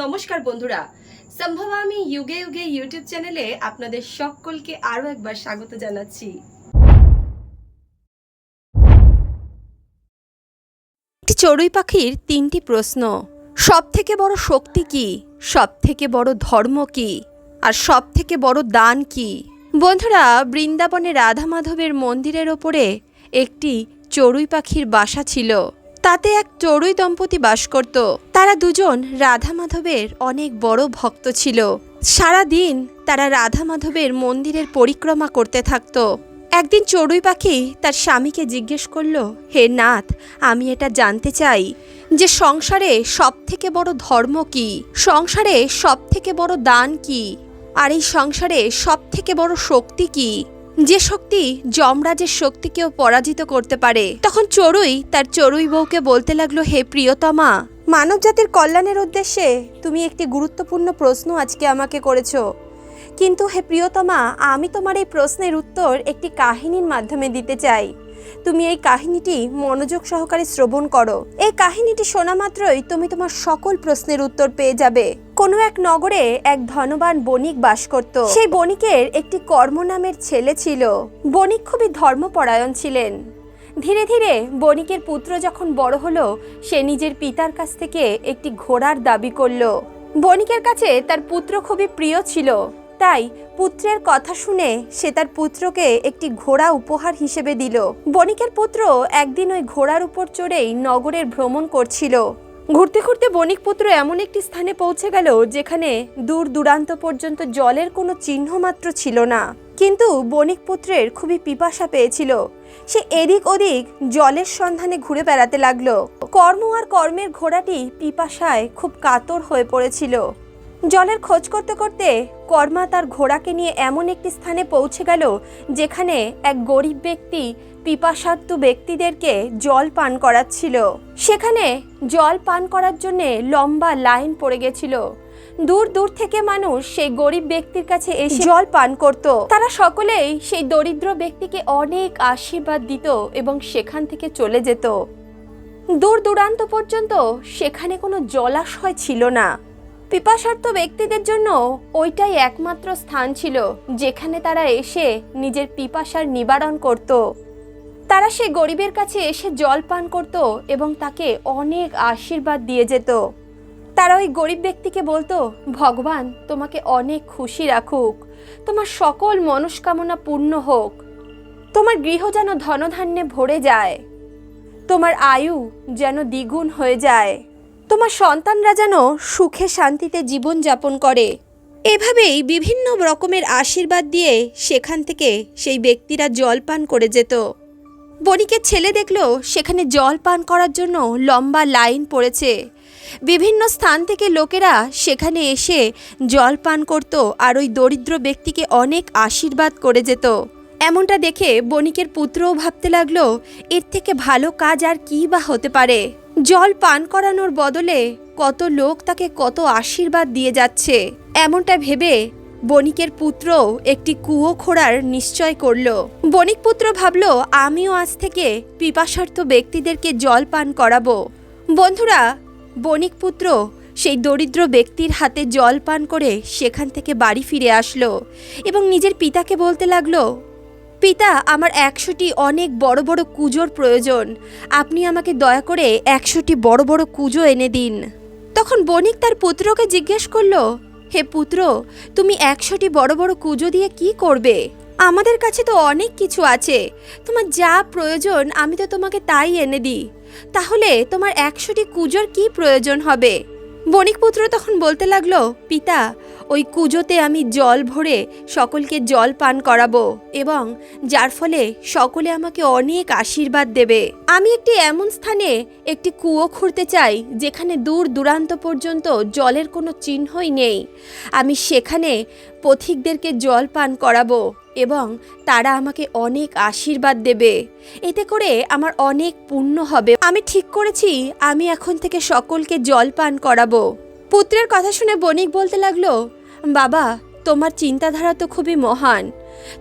নমস্কার বন্ধুরা। সম্ভব আমি যুগে যুগে ইউটিউব চ্যানেলে আপনাদের সকলকে আরও একবার স্বাগত জানাচ্ছি। চড়ুই পাখির তিনটি প্রশ্ন। সব থেকে বড় শক্তি কি? সব থেকে বড় ধর্ম কি? আর সব থেকে বড় দান কি? বন্ধুরা, বৃন্দাবনে রাধা মাধবের মন্দিরের ওপরে একটি চড়ুই পাখির বাসা ছিল। তাতে এক চড়ুই দম্পতি বাস করত। তারা দুজন রাধা মাধবের অনেক বড় ভক্ত ছিল। সারা দিন তারা রাধা মাধবের মন্দিরের পরিক্রমা করতে থাকত। একদিন চড়ুই পাখি তার স্বামীকে জিজ্ঞেস করল, হে নাথ, আমি এটা জানতে চাই যে সংসারে সব থেকে বড় ধর্ম কি? সংসারে সব থেকে বড় দান কি? আর এই সংসারে সব থেকে বড় শক্তি কি? যে শক্তি যমরাজের শক্তিকেও পরাজিত করতে পারে। তখন চড়ুই তার চড়ুই বউকে বলতে লাগল, হে প্রিয়তমা মানব জাতির কল্যাণের উদ্দেশ্যে তুমি একটি গুরুত্বপূর্ণ প্রশ্ন আজকে আমাকে করেছ। কিন্তু হে প্রিয়তমা, আমি তোমার এই প্রশ্নের উত্তর একটি কাহিনীর মাধ্যমে দিতে চাই। তুমি এই কাহিনীটি মনোযোগ সহকারে শ্রবণ করো। এই কাহিনীটি শোনা মাত্রই তুমি তোমার সকল প্রশ্নের উত্তর পেয়ে যাবে। কোনো এক নগরে এক ধনবান বণিক বাস করত। সেই বণিকের একটি কর্ম নামের ছেলে ছিল। বণিক খুবই ধর্মপরায়ণ ছিলেন। ধীরে ধীরে বণিকের পুত্র যখন বড় হলো, সে নিজের পিতার কাছ থেকে একটি ঘোড়ার দাবি করল। বণিকের কাছে তার পুত্র খুবই প্রিয় ছিল। তাই পুত্রের কথা শুনে সে তার পুত্রকে একটি ঘোড়া উপহার হিসেবে দিল। বণিকের পুত্র একদিন ওই ঘোড়ার উপর চড়েই নগরের ভ্রমণ করছিল। ঘুরতে ঘুরতে বণিক পুত্র এমন একটি স্থানে পৌঁছে গেল যেখানে দূর দূরান্ত পর্যন্ত জলের কোনো চিহ্ন মাত্র ছিল না। কিন্তু বণিক পুত্রের খুবই পিপাসা পেয়েছিল। সে এদিক ওদিক জলের সন্ধানে ঘুরে বেড়াতে লাগল। কর্ম আর কর্মের ঘোড়াটি পিপাসায় খুব কাতর হয়ে পড়েছিল। জলের খোঁজ করতে করতে কর্মা তার ঘোড়াকে নিয়ে এমন একটি স্থানে পৌঁছে গেল যেখানে এক গরিব ব্যক্তি পিপাসার্ত ব্যক্তিদেরকে জল পান করাচ্ছিল। সেখানে জল পান করার জন্যে লম্বা লাইন পড়ে গেছিল। দূর দূর থেকে মানুষ সেই গরিব ব্যক্তির কাছে এসে জল পান করত। তারা সকলেই সেই দরিদ্র ব্যক্তিকে অনেক আশীর্বাদ দিত এবং সেখান থেকে চলে যেত। দূর দূরান্ত পর্যন্ত সেখানে কোনো জলাশয় ছিল না। পিপাসার্থ ব্যক্তিদের জন্য ওইটাই একমাত্র স্থান ছিল যেখানে তারা এসে নিজের পিপাসার নিবারণ করত। তারা সে গরিবের কাছে এসে জল পান করত এবং তাকে অনেক আশীর্বাদ দিয়ে যেত। তারা ওই গরিব ব্যক্তিকে বলতো, ভগবান, তোমাকে অনেক খুশি রাখুক। তোমার সকল মনস্কামনা পূর্ণ হোক। তোমার গৃহ যেন ধনধান্যে ভরে যায়। তোমার আয়ু যেন দ্বিগুণ হয়ে যায়। তোমার সন্তানরা যেন সুখে শান্তিতে জীবন যাপন করে। এভাবেই বিভিন্ন রকমের আশীর্বাদ দিয়ে সেখান থেকে সেই ব্যক্তিরা জল পান করে যেত। বণিকের ছেলে দেখল সেখানে জল পান করার জন্য লম্বা লাইন পড়েছে। বিভিন্ন স্থান থেকে লোকেরা সেখানে এসে জল পান করত আর ওই দরিদ্র ব্যক্তিকে অনেক আশীর্বাদ করে যেত। এমনটা দেখে বণিকের পুত্রও ভাবতে লাগল, এর থেকে ভালো কাজ আর কী বা হতে পারে? জল পান করানোর বদলে কত লোক তাকে কত আশীর্বাদ দিয়ে যাচ্ছে। এমনটা ভেবে বণিকের পুত্র একটি কুয়ো খোঁড়ার নিশ্চয় করল। বণিক পুত্র ভাবল, আমিও আজ থেকে পিপাসার্থ ব্যক্তিদেরকে জল পান করাবো। বন্ধুরা, বণিক পুত্র সেই দরিদ্র ব্যক্তির হাতে জল পান করে সেখান থেকে বাড়ি ফিরে আসলো এবং নিজের পিতাকে বলতে লাগল পিতা, আমার একশোটি অনেক বড় বড় কুজোর প্রয়োজন। আপনি আমাকে দয়া করে একশোটি বড় বড় কুজো এনে দিন। তখন বণিক তার পুত্রকে জিজ্ঞেস করল, হে পুত্র, তুমি একশোটি বড় বড় কুজো দিয়ে কি করবে? আমাদের কাছে তো অনেক কিছু আছে। তোমার যা প্রয়োজন, আমি তো তোমাকে তাই এনে দিই। তাহলে তোমার একশোটি কুজোর কি প্রয়োজন হবে? বণিকপুত্র তখন বলতে লাগল, পিতা, ওই কুজোতে আমি জল ভরে সকলকে জল পান করাবো এবং যার ফলে সকলে আমাকে অনেক আশীর্বাদ দেবে। আমি একটি এমন স্থানে একটি কুয়ো খুঁড়তে চাই, যেখানে দূর দূরান্ত পর্যন্ত জলের কোনো চিহ্নই নেই। আমি সেখানে পথিকদেরকে জল পান করাবো। এবং তারা আমাকে অনেক আশীর্বাদ দেবে। এতে করে আমার অনেক পুণ্য হবে। আমি ঠিক করেছি, আমি এখন থেকে সকলকে জল পান করাবো। পুত্রের কথা শুনে বণিক বলতে লাগল, বাবা, তোমার চিন্তাধারা তো খুবই মহান।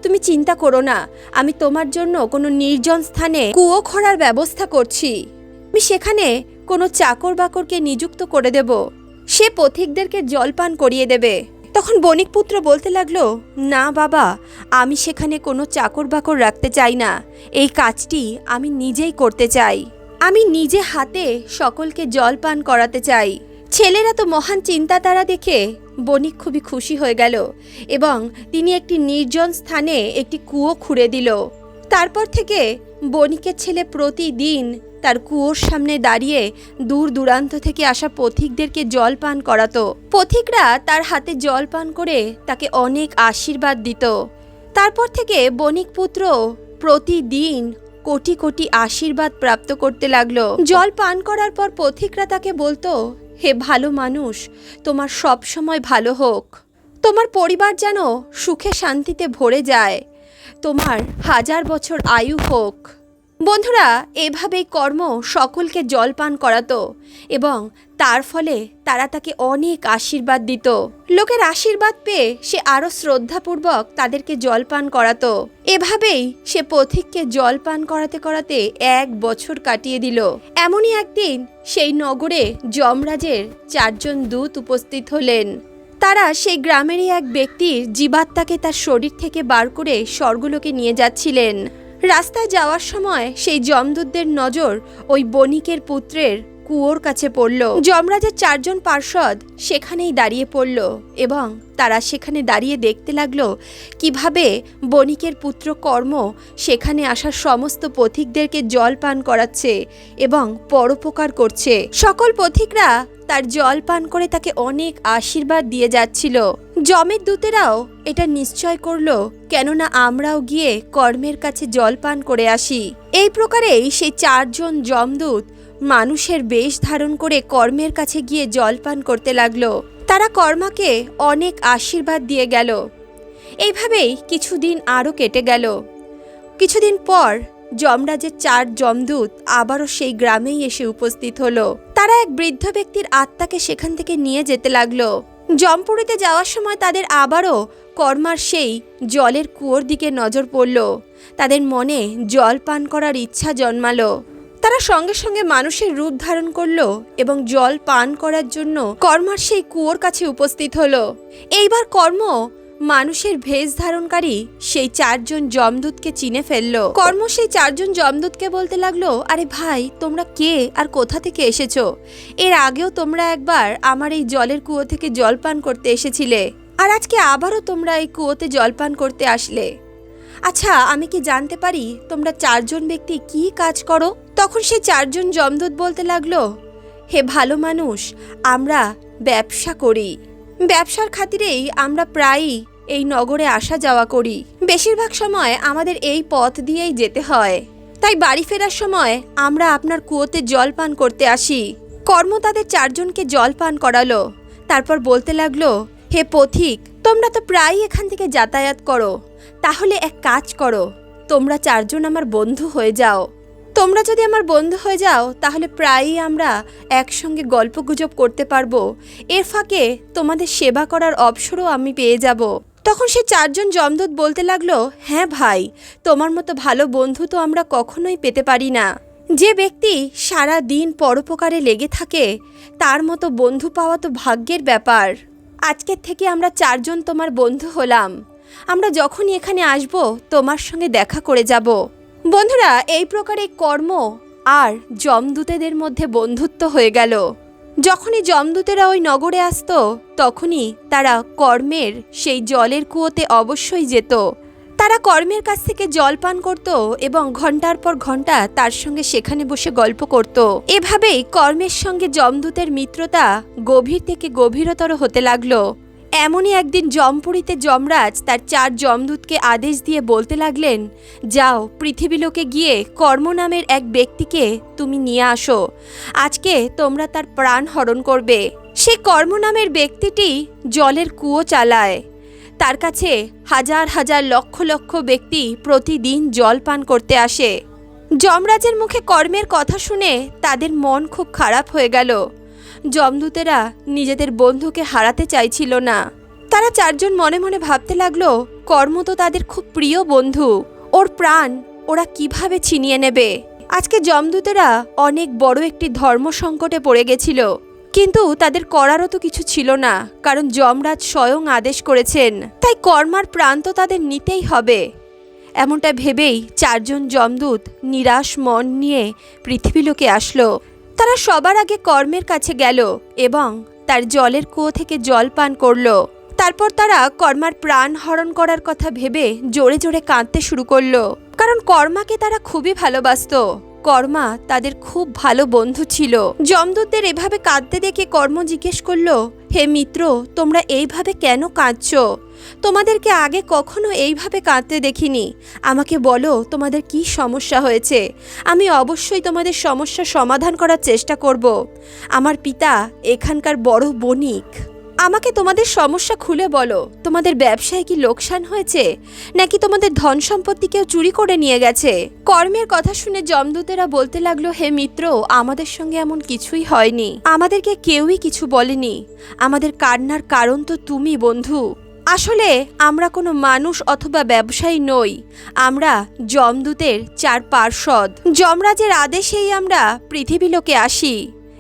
তুমি চিন্তা করো না, আমি তোমার জন্য কোনো নির্জন স্থানে কুয়ো খোঁড়ার ব্যবস্থা করছি। আমি সেখানে কোনো চাকর বাকরকে নিযুক্ত করে দেব। সে পথিকদেরকে জলপান করিয়ে দেবে। তখন বণিক পুত্র বলতে লাগল, না বাবা, আমি সেখানে কোনো চাকর বাকর রাখতে চাই না। এই কাজটি আমি নিজেই করতে চাই। আমি নিজে হাতে সকলকে জল পান করাতে চাই। ছেলেরা তো মহান চিন্তা তারা দেখে বণিক খুবই খুশি হয়ে গেল এবং তিনি একটি নির্জন স্থানে একটি কুয়ো খুঁড়ে দিল। তারপর থেকে বণিকের ছেলে প্রতিদিন তার কুয়োর সামনে দাঁড়িয়ে দূর দূরান্ত থেকে আসা পথিকদেরকে জল পান করাতো। পথিকরা তার হাতে জল পান করে তাকে অনেক আশীর্বাদ দিত। তারপর থেকে বণিক পুত্র প্রতিদিন কোটি কোটি আশীর্বাদ প্রাপ্ত করতে লাগল। জল পান করার পর পথিকরা তাকে বলতো, হে ভালো মানুষ, তোমার সব সময় ভালো হোক। তোমার পরিবার যেন সুখে শান্তিতে ভরে যায়। তোমার হাজার বছর আয়ু হোক। বন্ধুরা, এভাবেই কর্ম সকলকে জলপান করাতো এবং তার ফলে তারা তাকে অনেক আশীর্বাদ দিত। লোকের আশীর্বাদ পেয়ে সে আরও শ্রদ্ধাপূর্বক তাদেরকে জলপান করাতো। এভাবেই সে পথিককে জলপান করাতে করাতে এক বছর কাটিয়ে দিল। এমনই একদিন সেই নগরে যমরাজের চারজন দূত উপস্থিত হলেন। তারা সেই গ্রামেরই এক ব্যক্তির জীবাত্মাকে তার শরীর থেকে বার করে স্বর্গলোকে নিয়ে যাচ্ছিলেন। রাস্তায় যাওয়ার সময় সেই যমদূতদের নজর ওই বণিকের পুত্রের কুয়োর কাছে পড়ল। যমরাজের চারজন পার্ষদ সেখানেই দাঁড়িয়ে পড়ল এবং তারা সেখানে দাঁড়িয়ে দেখতে লাগল কীভাবে বণিকের পুত্র কর্ম সেখানে আসা সমস্ত পথিকদেরকে জল পান করাচ্ছে এবং পরোপকার করছে। সকল পথিকরা তার জল পান করে তাকে অনেক আশীর্বাদ দিয়ে যাচ্ছিল। জমের দূতেরাও এটা নিশ্চয় করল, কেননা আমরাও গিয়ে কর্মের কাছে জল পান করে আসি। এই প্রকারেই সেই চারজন যমদূত মানুষের বেশ ধারণ করে কর্মের কাছে গিয়ে জল পান করতে লাগল। তারা কর্মাকে অনেক আশীর্বাদ দিয়ে গেল। এইভাবেই কিছুদিন আরও কেটে গেল। কিছুদিন পর যমরাজের চার যমদূত আবারও সেই গ্রামেই এসে উপস্থিত হলো। তারা এক বৃদ্ধ ব্যক্তির আত্মাকে সেখান থেকে নিয়ে যেতে লাগল। জমপুরিতে যাওয়ার সময় তাদের আবারও কর্মার সেই জলের কুয়োর দিকে নজর পড়ল। তাদের মনে জল পান করার ইচ্ছা জন্মালো। তারা সঙ্গে সঙ্গে মানুষের রূপ ধারণ করল এবং জল পান করার জন্য কর্মার সেই কুয়োর কাছে উপস্থিত হলো। এইবার কর্ম মানুষের ভেষ ধারণকারী সেই চারজন জমদূতকে চিনে ফেলল। কর্ম সেই চারজন জমদূতকে বলতে লাগল, আরে ভাই, তোমরা কে আর কোথা থেকে এসেছ? এর আগেও তোমরা একবার আমার এই জলের কুয়ো থেকে জল পান করতে এসেছিলে, আর আজকে আবারও তোমরা এই কুয়োতে জল পান করতে আসলে। আচ্ছা আমি কি জানতে পারি তোমরা চারজন ব্যক্তি কি কাজ করো? তখন সে চারজন যমদূত বলতে লাগল, হে ভালো মানুষ, আমরা ব্যবসা করি। ব্যবসার খাতিরেই আমরা প্রায়ই এই নগরে আসা যাওয়া করি। বেশিরভাগ সময় আমাদের এই পথ দিয়েই যেতে হয়। তাই বাড়ি ফেরার সময় আমরা আপনার কুয়োতে জল পান করতে আসি। কর্ম তাদের চারজনকে জল পান করালো। তারপর বলতে লাগল, হে পথিক, তোমরা তো প্রায়ই এখান থেকে যাতায়াত করো। তাহলে এক কাজ করো, তোমরা চারজন আমার বন্ধু হয়ে যাও। তোমরা যদি আমার বন্ধু হয়ে যাও, তাহলে প্রায়ই আমরা একসঙ্গে গল্পগুজব করতে পারব। এর ফাঁকে তোমাদের সেবা করার অবসরও আমি পেয়ে যাব। তখন সে চারজন যমদূত বলতে লাগল হ্যাঁ ভাই, তোমার মতো ভালো বন্ধু তো আমরা কখনোই পেতে পারি না। যে ব্যক্তি সারা দিন পরোপকারে লেগে থাকে, তার মতো বন্ধু পাওয়া তো ভাগ্যের ব্যাপার। আজকের থেকে আমরা চারজন তোমার বন্ধু হলাম। আমরা যখনই এখানে আসব, তোমার সঙ্গে দেখা করে যাব। বন্ধুরা, এই প্রকারে কর্ম আর যমদূতেদের মধ্যে বন্ধুত্ব হয়ে গেল। যখনই যমদূতেরা ওই নগরে আসতো, তখনই তারা কর্মের সেই জলের কুয়োতে অবশ্যই যেত। তারা কর্মের কাছ থেকে জল পান করত এবং ঘণ্টার পর ঘণ্টা তার সঙ্গে সেখানে বসে গল্প করত। এভাবেই কর্মের সঙ্গে যমদূতের মিত্রতা গভীর থেকে গভীরতর হতে লাগল। এমনই একদিন জমপুরীতে যমরাজ তার চার যমদূতকে আদেশ দিয়ে বলতে লাগলেন, যাও পৃথিবীলোকে গিয়ে কর্ম নামের এক ব্যক্তিকে তুমি নিয়ে আসো। আজকে তোমরা তার প্রাণ হরণ করবে। সে কর্ম নামের ব্যক্তিটি জলের কুয়ো চালায়। তার কাছে হাজার হাজার লক্ষ লক্ষ ব্যক্তি প্রতিদিন জল পান করতে আসে। যমরাজের মুখে কর্মের কথা শুনে তাদের মন খুব খারাপ হয়ে গেল। যমদূতেরা নিজেদের বন্ধুকে হারাতে চাইছিল না। তারা চারজন মনে মনে ভাবতে লাগল, কর্ম তো তাদের খুব প্রিয় বন্ধু। ওর প্রাণ ওরা কীভাবে ছিনিয়ে নেবে? আজকে যমদূতেরা অনেক বড় একটি ধর্ম সংকটে পড়ে গেছিল। কিন্তু তাদের করারও তো কিছু ছিল না, কারণ যমরাজ স্বয়ং আদেশ করেছেন। তাই কর্মার প্রাণ তো তাদের নিতেই হবে। এমনটা ভেবেই চারজন যমদূত নিরাশ মন নিয়ে পৃথিবীলোকে আসলো। তারা সবার আগে কর্মের কাছে গেল এবং তার জলের কুয়ো থেকে জল পান করল। তারপর তারা কর্মার প্রাণ হরণ করার কথা ভেবে জোরে জোরে কাঁদতে শুরু করল। কারণ কর্মাকে তারা খুবই ভালোবাসতো। কর্মা তাদের খুব ভালো বন্ধু ছিল। যমদূতদের এভাবে কাঁদতে দেখে কর্ম জিজ্ঞেস করল, হে মিত্র, তোমরা এইভাবে কেন কাঁদছো? তোমাদেরকে আগে কখনো এইভাবে কাঁদতে দেখিনি। আমাকে বলো, তোমাদের কি সমস্যা হয়েছে? আমি অবশ্যই তোমাদের সমস্যা সমাধান করার চেষ্টা করব। আমার পিতা এখানকার বড় বণিক। আমাকে তোমাদের সমস্যা খুলে বলো, তোমাদের ব্যবসায় কি লোকসান হয়েছে? নাকি তোমাদের ধন সম্পত্তি কেউ চুরি করে নিয়ে গেছে? কর্মের কথা শুনে জমদূতেরা বলতে লাগল, হে মিত্র, আমাদের সঙ্গে এমন কিছুই হয়নি। আমাদেরকে কেউই কিছু বলেনি। আমাদের কান্নার কারণ তো তুমি, বন্ধু। আসলে আমরা কোনো মানুষ অথবা ব্যবসায়ী নই। আমরা যমদূতের চার পার্ষদ যমরাজের আদেশেই আমরা পৃথিবীলোকে আসি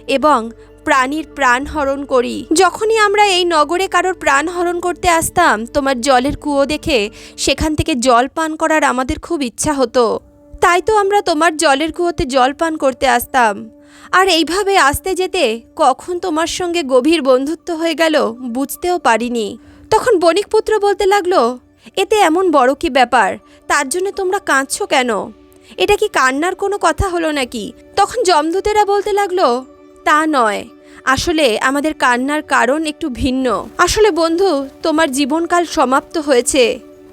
এবং প্রাণীর প্রাণ হরণ করি। যখনই আমরা এই নগরে কারোর প্রাণ হরণ করতে আসতাম, তোমার জলের কুয়ো দেখে সেখান থেকে জল পান করার আমাদের খুব ইচ্ছা হতো। তাই তো আমরা তোমার জলের কুয়োতে জল পান করতে আসতাম। আর এইভাবে আসতে যেতে কখন তোমার সঙ্গে গভীর বন্ধুত্ব হয়ে গেল বুঝতেও পারিনি। তখন বণিকপুত্র বলতে লাগল, এতে এমন বড় কি ব্যাপার? তার জন্য তোমরা কাঁদছো কেন? এটা কি কান্নার কোনো কথা হলো নাকি? তখন জমদূতেরা বলতে লাগল, তা নয়। আসলে আমাদের কান্নার কারণ একটু ভিন্ন। আসলে বন্ধু, তোমার জীবনকাল সমাপ্ত হয়েছে।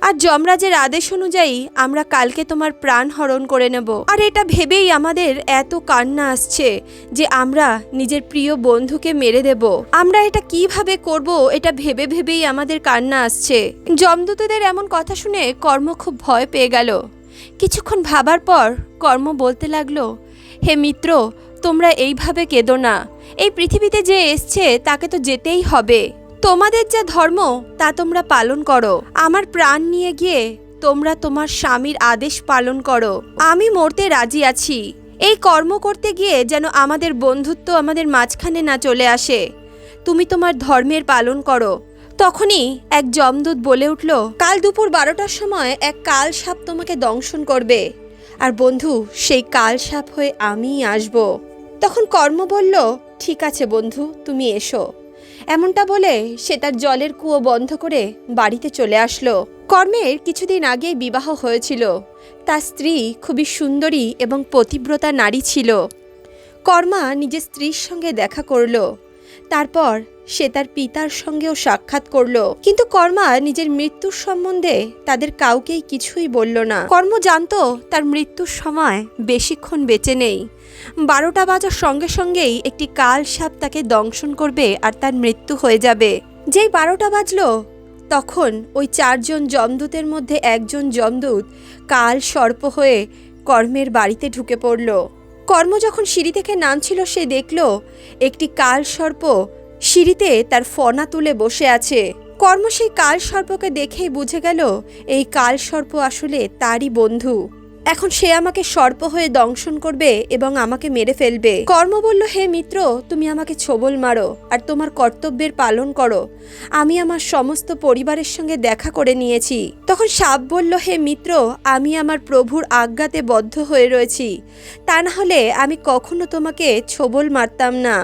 আর যমরাজের আদেশ অনুযায়ী আমরা কালকে তোমার প্রাণ হরণ করে নেব। আর এটা ভেবেই আমাদের এত কান্না আসছে যে আমরা নিজের প্রিয় বন্ধুকে মেরে দেব। আমরা এটা কীভাবে করব এটা ভেবে ভেবেই আমাদের কান্না আসছে। যমদূতদের এমন কথা শুনে কর্ম খুব ভয় পেয়ে গেল। কিছুক্ষণ ভাবার পর কর্ম বলতে লাগল, হে মিত্র, তোমরা এইভাবে কেঁদো না। এই পৃথিবীতে যে এসছে তাকে তো যেতেই হবে। তোমাদের যা ধর্ম, তা তোমরা পালন করো। আমার প্রাণ নিয়ে গিয়ে তোমরা তোমার স্বামীর আদেশ পালন করো। আমি মরতে রাজি আছি। এই কর্ম করতে গিয়ে যেন আমাদের বন্ধুত্ব আমাদের মাঝখানে না চলে আসে। তুমি তোমার ধর্মের পালন করো। তখনই এক যমদূত বলে উঠল, কাল দুপুর বারোটার সময় এক কাল সাপ তোমাকে দংশন করবে। আর বন্ধু, সেই কাল সাপ হয়ে আমিই আসব। তখন কর্ম বলল, ঠিক আছে বন্ধু, তুমি এসো। এমনটা বলে সে তার জলের কুয়ো বন্ধ করে বাড়িতে চলে আসলো। কর্মের কিছুদিন আগেই বিবাহ হয়েছিল। তার স্ত্রী খুবই সুন্দরী এবং পতিব্রতা নারী ছিল। কর্মা নিজের স্ত্রীর সঙ্গে দেখা করল। তারপর সে তার পিতার সঙ্গেও সাক্ষাৎ করল। কিন্তু কর্মা নিজের মৃত্যুর সম্বন্ধে তাদের কাউকেই কিছুই বলল না। কর্ম জানতো তার মৃত্যুর সময় বেশিক্ষণ বেঁচে নেই। বারোটা বাজার সঙ্গে সঙ্গেই একটি কাল সাপ তাকে দংশন করবে আর তার মৃত্যু হয়ে যাবে। যেই বারোটা বাজলো, তখন ওই চারজন যমদূতের মধ্যে একজন যমদূত কাল সর্প হয়ে কর্মের বাড়িতে ঢুকে পড়ল। কর্ম যখন সিঁড়ি থেকে নামছিল, সে দেখল একটি কাল সর্প সিঁড়িতে তার ফনা তুলে বসে আছে। কর্ম সেই কাল সর্পকে দেখেই বুঝে গেল, এই কাল সর্প আসলে তারই বন্ধু। এখন সে আমাকে সর্প হয়ে দংশন করবে এবং আমাকে মেরে ফেলবে। কর্ম বলল, হে মিত্র, তুমি আমাকে ছোবল মারো আর তোমার কর্তব্যের পালন করো। আমি আমার সমস্ত পরিবারের সঙ্গে দেখা করে নিয়েছি তখন সাপ বলল, হে মিত্র, আমি আমার প্রভুর আজ্ঞাতে বদ্ধ হয়ে রয়েছি। তা না হলে আমি কখনো তোমাকে ছোবল মারতাম না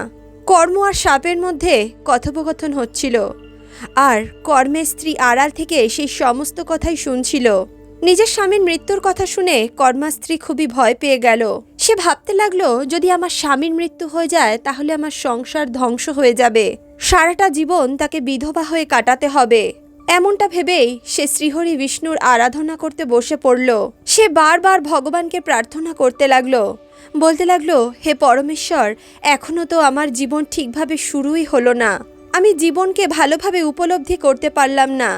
কর্ম আর সাপের মধ্যে কথোপকথন হচ্ছিল। আর কর্মের স্ত্রী আড়াল থেকে সেই সমস্ত কথাই শুনছিল। নিজের স্বামীর মৃত্যুর কথা শুনে কর্মা স্ত্রী খুবই ভয় পেয়ে গেল। সে ভাবতে লাগল, যদি আমার স্বামীর মৃত্যু হয়ে যায়, তাহলে আমার সংসার ধ্বংস হয়ে যাবে। সারাটা জীবন তাকে বিধবা হয়ে কাটাতে হবে। এমনটা ভেবেই সে শ্রীহরি বিষ্ণুর আরাধনা করতে বসে পড়ল। সে বারবার ভগবানকে প্রার্থনা করতে লাগল। বলতে লাগল, হে পরমেশ্বর এখনও তো আমার জীবন ঠিকভাবে শুরুই হলো না। আমি জীবনকে ভালোভাবে উপলব্ধি করতে পারলাম না।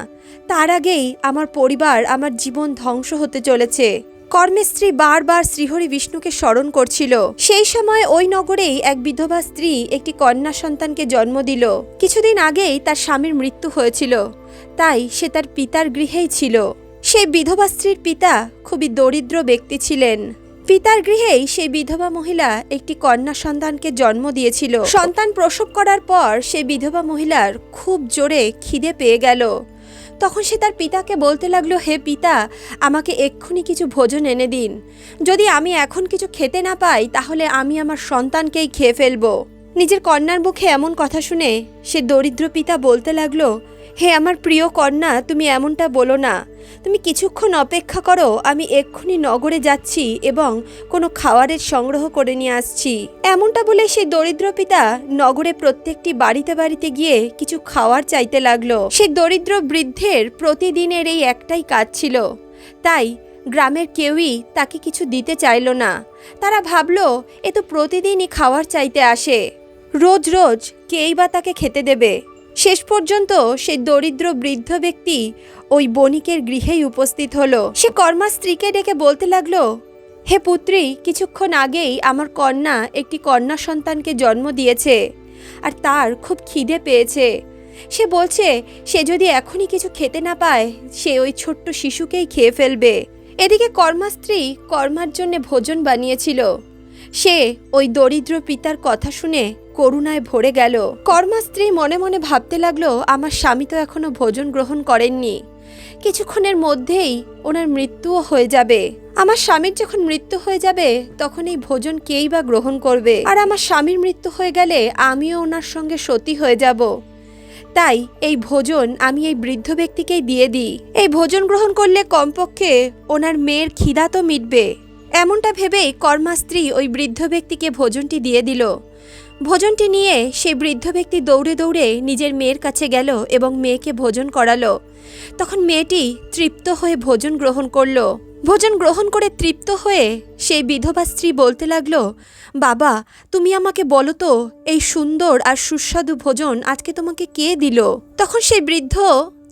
তার আগেই আমার পরিবার আমার জীবন ধ্বংস হতে চলেছে। কর্মের স্ত্রী বারবার শ্রীহরি বিষ্ণুকে স্মরণ করছিল। সেই সময় ওই নগরেই এক বিধবা স্ত্রী একটি কন্যা সন্তানকে জন্ম দিল। কিছুদিন আগেই তার স্বামীর মৃত্যু হয়েছিল। তাই সে তার পিতার গৃহেই ছিল। সেই বিধবা স্ত্রীর পিতা খুবই দরিদ্র ব্যক্তি ছিলেন। পিতার গৃহেই সেই বিধবা মহিলা একটি কন্যা সন্তানকে জন্ম দিয়েছিল। সন্তান প্রসব করার পর সেই বিধবা মহিলার খুব জোরে খিদে পেয়ে গেল। তখন সে তার পিতাকে বলতে লাগল, হে পিতা, আমাকে এক্ষুনি কিছু ভোজন এনে দিন। যদি আমি এখন কিছু খেতে না পাই, তাহলে আমি আমার সন্তানকেই খেয়ে ফেলব। নিজের কন্যার মুখে এমন কথা শুনে সে দরিদ্র পিতা বলতে লাগল হে আমার প্রিয় কন্যা, তুমি এমনটা বলো না। তুমি কিছুক্ষণ অপেক্ষা করো, আমি এক্ষুনি নগরে যাচ্ছি এবং কোনো খাওয়ারের সংগ্রহ করে নিয়ে আসছি। এমনটা বলে সেই দরিদ্র পিতা নগরে প্রত্যেকটি বাড়িতে বাড়িতে গিয়ে কিছু খাওয়ার চাইতে লাগল। সে দরিদ্র বৃদ্ধের প্রতিদিনের এই একটাই কাজ ছিল। তাই গ্রামের কেউই তাকে কিছু দিতে চাইলো না। তারা ভাবলো, এ তো প্রতিদিনই খাওয়ার চাইতে আসে। রোজ রোজ কেই বা তাকে খেতে দেবে। শেষ পর্যন্ত সেই দরিদ্র বৃদ্ধ ব্যক্তি ওই বণিকের গৃহেই উপস্থিত হলো। সে কর্মা স্ত্রীকে ডেকে বলতে লাগল, হে পুত্রী, কিছুক্ষণ আগেই আমার কন্যা একটি কন্যা সন্তানকে জন্ম দিয়েছে আর তার খুব খিদে পেয়েছে। সে বলছে, সে যদি এখনই কিছু খেতে না পায়, সে ওই ছোট্ট শিশুকেই খেয়ে ফেলবে। এদিকে কর্মা স্ত্রী কর্মার জন্য ভোজন বানিয়েছিল। সে ওই দরিদ্র পিতার কথা শুনে করুণায় ভরে গেল। কর্মা স্ত্রী মনে মনে ভাবতে লাগল, আমার স্বামী তো এখনও ভোজন গ্রহণ করেননি। কিছুক্ষণের মধ্যেই ওনার মৃত্যুও হয়ে যাবে। আমার স্বামীর যখন মৃত্যু হয়ে যাবে, তখন এই ভোজন কেই বা গ্রহণ করবে? আর আমার স্বামীর মৃত্যু হয়ে গেলে আমিও ওনার সঙ্গে সতী হয়ে যাব। তাই এই ভোজন আমি এই বৃদ্ধ ব্যক্তিকেই দিয়ে দিই। এই ভোজন গ্রহণ করলে কমপক্ষে ওনার মেয়ের খিদা তো মিটবে। এমনটা ভেবেই কর্মা স্ত্রী ওই বৃদ্ধ ব্যক্তিকে ভোজনটি দিয়ে দিল। ভোজনটি নিয়ে সেই বৃদ্ধ ব্যক্তি দৌড়ে দৌড়ে নিজের মেয়ের কাছে গেল এবং মেয়েকে ভোজন করালো। তখন মেয়েটি তৃপ্ত হয়ে ভোজন গ্রহণ করল। ভোজন গ্রহণ করে তৃপ্ত হয়ে সেই বিধবা স্ত্রী বলতে লাগল, বাবা, তুমি আমাকে বলো তো, এই সুন্দর আর সুস্বাদু ভোজন আজকে তোমাকে কে দিল? তখন সেই বৃদ্ধ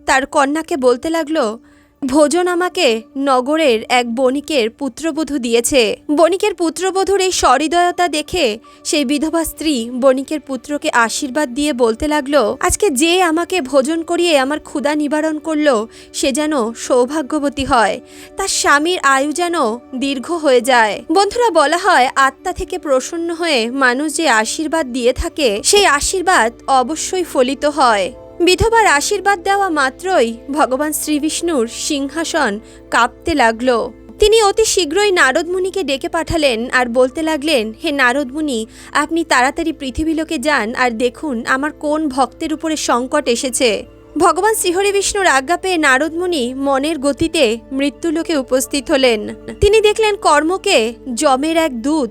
তার কন্যাকে বলতে লাগল ভোজন আমাকে নগরের এক বণিকের পুত্রবধূ দিয়েছে। বণিকের পুত্রবধূর এই সহৃদয়তা দেখে সেই বিধবা স্ত্রী বণিকের পুত্রকে আশীর্বাদ দিয়ে বলতে লাগল, আজকে যে আমাকে ভোজন করিয়ে আমার ক্ষুধা নিবারণ করল, সে যেন সৌভাগ্যবতী হয়। তার স্বামীর আয়ু যেন দীর্ঘ হয়ে যায়। বন্ধুরা, বলা হয়, আত্মা থেকে প্রসন্ন হয়ে মানুষ যে আশীর্বাদ দিয়ে থাকে, সেই আশীর্বাদ অবশ্যই ফলিত হয়। বিধবার আশীর্বাদ দেওয়া মাত্রই ভগবান শ্রীবিষ্ণুর সিংহাসন কাঁপতে লাগল। তিনি অতি শীঘ্রই নারদমুনিকে ডেকে পাঠালেন আর বলতে লাগলেন, হে নারদমুনি, আপনি তাড়াতাড়ি পৃথিবীলোকে যান আর দেখুন আমার কোন ভক্তের উপরে সংকট এসেছে ভগবান শ্রীহরি বিষ্ণুর আজ্ঞা পেয়ে নারদমুনি মনের গতিতে মৃত্যুলোকে উপস্থিত হলেন। তিনি দেখলেন কর্মকে যমের এক দূত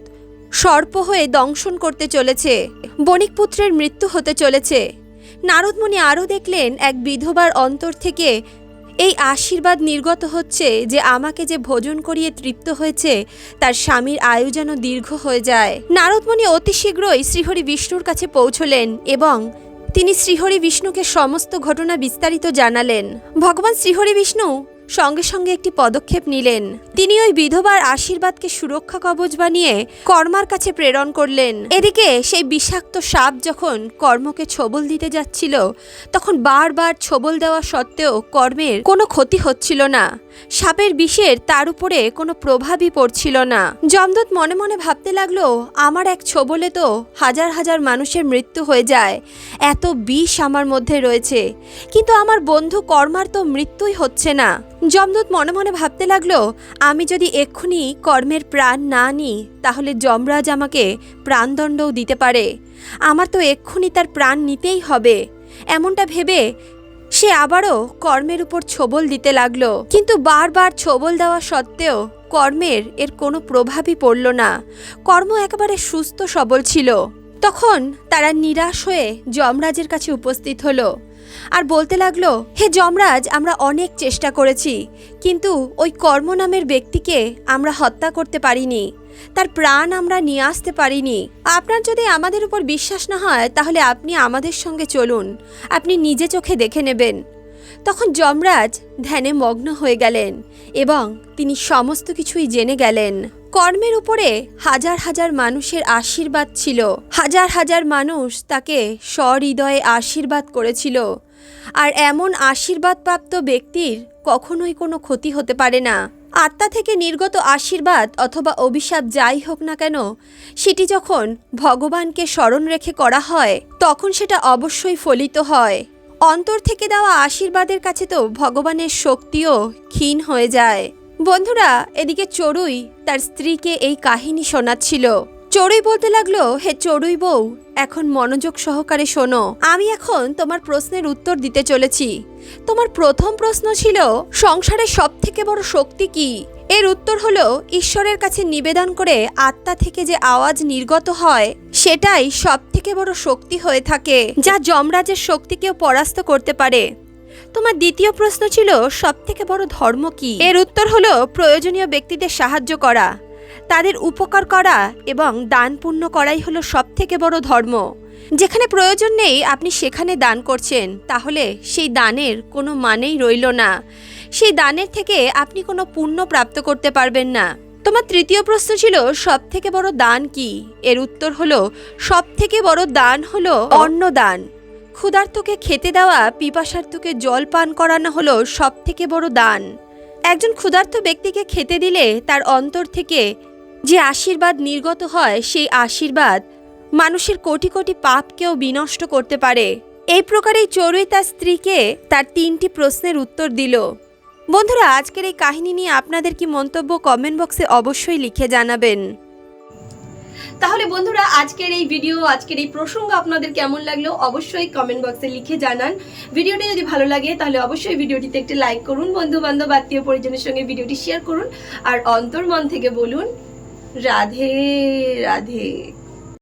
সর্প হয়ে দংশন করতে চলেছে। বণিকপুত্রের মৃত্যু হতে চলেছে। নারদমুনি আরও দেখলেন এক বিধবার অন্তর থেকে, এই আশীর্বাদ নির্গত হচ্ছে যে আমাকে যে ভোজন করিয়ে তৃপ্ত হয়েছে, তার স্বামীর আয়ু যেন দীর্ঘ হয়ে যায়। নারদমণি অতি শীঘ্রই শ্রীহরি বিষ্ণুর কাছে পৌঁছলেন এবং তিনি শ্রীহরি বিষ্ণুকে সমস্ত ঘটনা বিস্তারিত জানালেন। ভগবান শ্রীহরি বিষ্ণু সঙ্গে সঙ্গে একটি পদক্ষেপ নিলেন। তিনি ওই বিধবার আশীর্বাদকে সুরক্ষা কবচ বানিয়ে কর্মার কাছে প্রেরণ করলেন। এদিকে সেই বিষাক্ত সাপ যখন কর্মকে ছবল দিতে যাচ্ছিল, তখন বারবার ছবল দেওয়া সত্ত্বেও কর্মের কোনো ক্ষতি হচ্ছিল না। সাপের বিষের তার উপরে কোনো প্রভাবই পড়ছিল না। যমদূত মনে মনে ভাবতে লাগল, আমার এক ছবলে তো হাজার হাজার মানুষের মৃত্যু হয়ে যায়। এত বিষ আমার মধ্যে রয়েছে। কিন্তু আমার বন্ধু কর্মার তো মৃত্যুই হচ্ছে না। যমদূত মনে মনে ভাবতে লাগল, আমি যদি এক্ষুনি কর্মের প্রাণ না নিই, তাহলে যমরাজ আমাকে প্রাণদণ্ডও দিতে পারে। আমার তো এক্ষুনি তার প্রাণ নিতেই হবে। এমনটা ভেবে সে আবারও কর্মের উপর ছোবল দিতে লাগল। কিন্তু বারবার ছোবল দেওয়া সত্ত্বেও কর্মের এর কোনো প্রভাবই পড়ল না। কর্ম একেবারে সুস্থ সবল ছিল। তখন তারা নিরাশ হয়ে যমরাজের কাছে উপস্থিত হলো। আর বলতে লাগল, হে যমরাজ, আমরা অনেক চেষ্টা করেছি, কিন্তু ওই কর্ম নামের ব্যক্তিকে আমরা হত্যা করতে পারিনি। তার প্রাণ আমরা নিয়ে আসতে পারিনি। আপনার যদি আমাদের উপর বিশ্বাস না হয়, তাহলে আপনি আমাদের সঙ্গে চলুন। আপনি নিজে চোখে দেখে নেবেন। তখন যমরাজ ধ্যানে মগ্ন হয়ে গেলেন এবং তিনি সমস্ত কিছুই জেনে গেলেন। কর্মের উপরে হাজার হাজার মানুষের আশীর্বাদ ছিল। হাজার হাজার মানুষ তাকে সহৃদয়ে আশীর্বাদ করেছিল। আর এমন আশীর্বাদপ্রাপ্ত ব্যক্তির কখনোই কোনো ক্ষতি হতে পারে না। আত্মা থেকে নির্গত আশীর্বাদ অথবা অভিশাপ যাই হোক না কেন, সেটি যখন ভগবানকে স্মরণ রেখে করা হয়, তখন সেটা অবশ্যই ফলিত হয়। অন্তর থেকে দেওয়া আশীর্বাদের কাছে তো ভগবানের শক্তিও ক্ষীণ হয়ে যায়। বন্ধুরা, এদিকে চড়ুই তার স্ত্রীকে এই কাহিনী শোনাচ্ছিল। চড়ুই বলতে লাগল, হে চড়ুই বউ, এখন মনোযোগ সহকারে শোনো। আমি এখন তোমার প্রশ্নের উত্তর দিতে চলেছি। তোমার প্রথম প্রশ্ন ছিল সংসারের সব থেকে বড় শক্তি কি? এর উত্তর হলো, ঈশ্বরের কাছে নিবেদন করে আত্মা থেকে যে আওয়াজ নির্গত হয়, সেটাই সব থেকে বড় শক্তি হয়ে থাকে, যা যমরাজের শক্তিকেও পরাস্ত করতে পারে। তোমার দ্বিতীয় প্রশ্ন ছিল সব থেকে বড় ধর্ম কি? এর উত্তর হলো, প্রয়োজনীয় ব্যক্তিদের সাহায্য করা। তাদের উপকার করা এবং দান পুণ্য করাই হলো সব থেকে বড় ধর্ম। যেখানে প্রয়োজন নেই আপনি সেখানে দান করছেন, তাহলে সেই দানের কোনো মানেই রইল না। সেই দানের থেকে আপনি কোনো পুণ্য প্রাপ্ত করতে পারবেন না। তোমার তৃতীয় প্রশ্ন ছিল সব থেকে বড় দান কি? এর উত্তর হলো সব থেকে বড় দান হলো অন্নদান। ক্ষুধার্তকে খেতে দেওয়া পিপাসার্থকে জল পান করানো হলো সব থেকে বড় দান। একজন ক্ষুধার্ত ব্যক্তিকে খেতে দিলে তার অন্তর থেকে যে আশীর্বাদ নির্গত হয়, সেই আশীর্বাদ মানুষের কোটি কোটি পাপকেও বিনষ্ট করতে পারে। এই প্রকারেই চড়ুই তার স্ত্রীকে তার তিনটি প্রশ্নের উত্তর দিল। বন্ধুরা, আজকের এই কাহিনী নিয়ে আপনাদের কি মন্তব্য কমেন্ট বক্সে অবশ্যই লিখে জানাবেন। তাহলে বন্ধুরা, আজকের এই ভিডিও, আজকের এই প্রসঙ্গ আপনাদের কেমন লাগল অবশ্যই কমেন্ট বক্সে লিখে জানান। ভিডিওটি যদি ভালো লাগে, তাহলে অবশ্যই ভিডিওটিতে একটি লাইক করুন বন্ধু বান্ধব আত্মীয় পরিজনের সঙ্গে ভিডিওটি শেয়ার করুন, আর অন্তর্মন থেকে বলুন রাধে রাধে